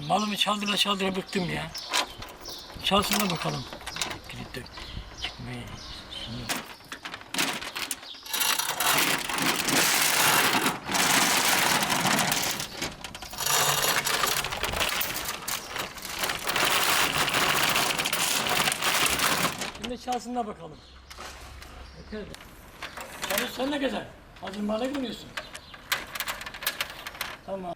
malımı çaldıra çaldıra bıktım ya. Çalsın da bakalım. Kilitli çıkmayı. Şimdi. Şimdi çalsın da bakalım. Çalış sen ne güzel. Hazır mala gidiyorsun. Tamam.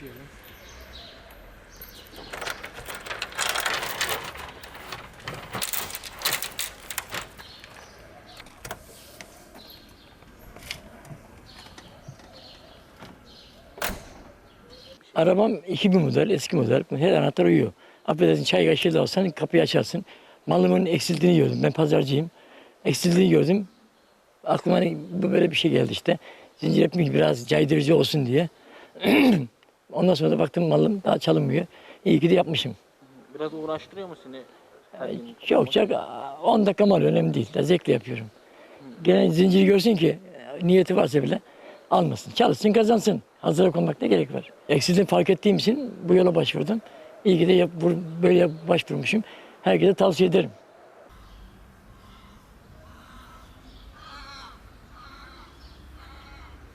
Cheers. Arabam 2000 model, eski model. Her anahtar uyuyor. Affedersin çay kaşığı da alsan kapıyı açarsın. Malımın eksildiğini gördüm. Ben pazarcıyım. Eksildiğini gördüm. Aklıma hani bu böyle bir şey geldi işte. Zincir etmek biraz caydırıcı olsun diye. Ondan sonra da baktım malım daha çalınmıyor. İyi ki de yapmışım. Biraz uğraştırıyor mu seni? Çok çok 10 dakika mal önemli değil. Ya Zevkle yapıyorum. Gene zinciri görsün ki niyeti varsa bile almasın. Çalışsın kazansın. Hazıra konmak ne gerek var? Eksildiğini fark ettiğim için bu yola başvurdum. İyi ki de böyle başvurmuşum. Herkese tavsiye ederim.